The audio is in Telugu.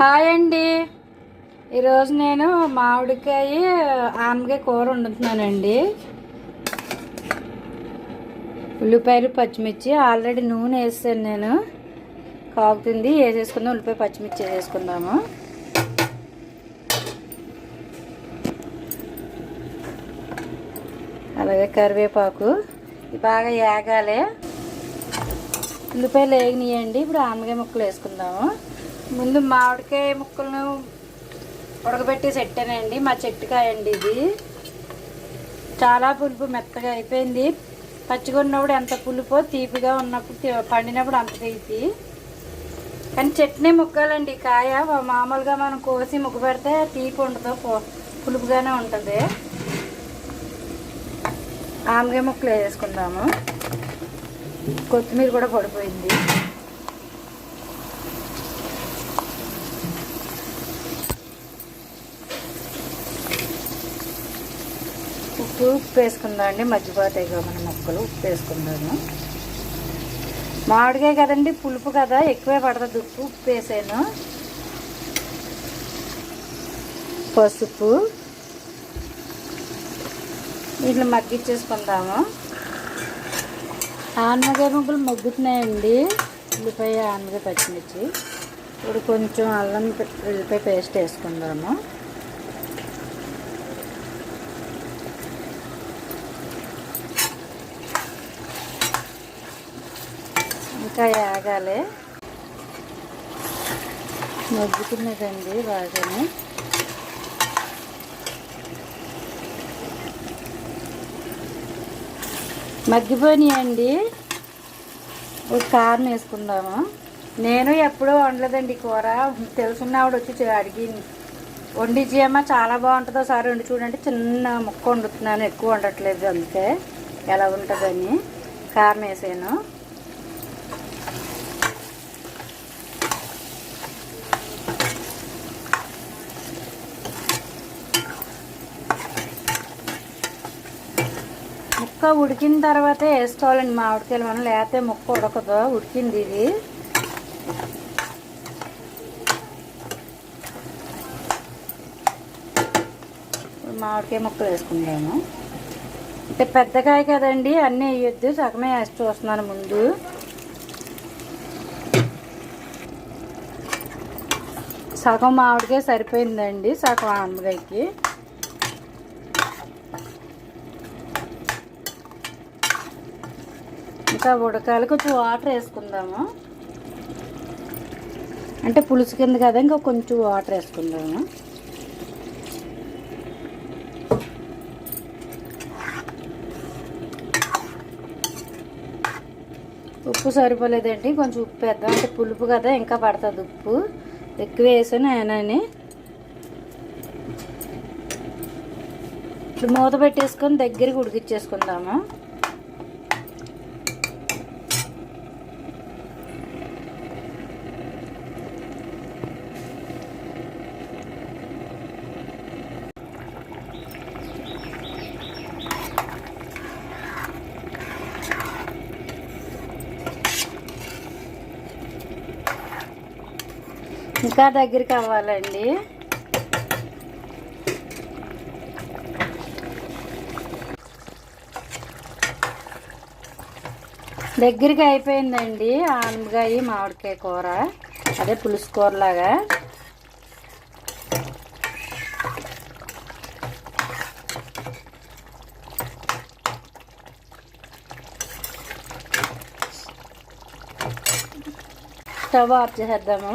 హాయ్ అండి. ఈరోజు నేను మామిడికాయ ఆనపకాయ కూర వండుతున్నానండి. ఉల్లిపాయలు పచ్చిమిర్చి ఆల్రెడీ నూనె వేసాను నేను. కాగుతుంది వేసేసుకుందాం ఉల్లిపాయ పచ్చిమిర్చి వేసేసుకుందాము. అలాగే కరివేపాకు బాగా ఏగాలి. ఉల్లిపాయలు వేగినాయండి ఇప్పుడు ఆనపకాయ ముక్కలు వేసుకుందాము. ముందు మామిడికాయ ముక్కలను ఉడకబెట్టి పెట్టానండి మా చెట్టుకాయ అండి ఇది. చాలా పులుపు మెత్తగా అయిపోయింది. పచ్చిగా ఉన్నప్పుడు ఎంత పులుపో తీపిగా ఉన్నప్పుడు పండినప్పుడు అంత తీపి. కానీ చట్నీ ముక్కాలండి. కాయ మామూలుగా మనం కోసి ముగ్గు పెడితే తీపి ఉండదు. పులుపుగానే ఉంటుంది. ఆమకాయ ముక్కలు వేసుకుందాము. కొత్తిమీర కూడా పడిపోయింది. ఉప్పు ఉప్పు వేసుకుందాం అండి? మజ్జిపోతాయి మన ముక్కలు ఉప్పు వేసుకుందాము మామిడికాయ కదండి పులుపు కదా ఎక్కువే పడుతుంది ఉప్పు ఉప్పు వేసాను పసుపు. వీటిని మగ్గిచ్చేసుకుందాము ఆనమకాయ ముక్కలు మగ్గుతున్నాయండి. ఉల్లిపాయ ఆనమకాయ పచ్చిమిర్చి. ఇప్పుడు కొంచెం అల్లం ఉల్లిపాయ పేస్ట్ వేసుకుందాము. ఇంకా యాగాలి. మగ్గుతున్నదండి బాగానే. మగ్గిపోయినాయండి. ఒక కారం వేసుకుందాము. నేను ఎప్పుడూ వండలేదండి కూర. తెలుసున్నవాడు వచ్చి చే- అడిగి వండించేయమ్మా చాలా బాగుంటుందో సార్ వండి చూడండి. చిన్న ముక్క వండుతున్నాను ఎక్కువ వండట్లేదు అందుకే. ఎలా ఉంటుందని. కారం వేసాను. ముక్క ఉడికిన తర్వాతే వేసుకోవాలండి మామిడికాయలు మనం లేకపోతే ముక్క ఉడకదు ఉడికింది ఇది. మామిడికాయ ముక్కలు వేసుకుంటాము అంటే పెద్దకాయ కదండి అన్నీ వేయొద్దు సగమే వేసి చూస్తున్నాను ముందు. సగం మామిడికాయ సరిపోయిందండి సగం ఆనపకాయకి. ఇంకా ఉడకాలి. కొంచెం వాటర్ వేసుకుందాము. అంటే పులుసు కింద కదా ఇంకా కొంచెం వాటర్ వేసుకుందాము. ఉప్పు సరిపోలేదండి. కొంచెం ఉప్పు వేద్దాం. అంటే పులుపు కదా ఇంకా పడుతుంది ఉప్పు. ఎక్కువ వేసాను ఆయనని ఇప్పుడు మూత పెట్టేసుకొని దగ్గరికి ఉడికిచ్చేసుకుందాము. ఇంకా దగ్గరికి అవ్వాలండి. దగ్గరికి అయిపోయిందండి ఆనపకాయ మామిడికాయ కూర. అదే పులుసు కూరలాగా. స్టవ్ ఆఫ్ చేసేద్దాము.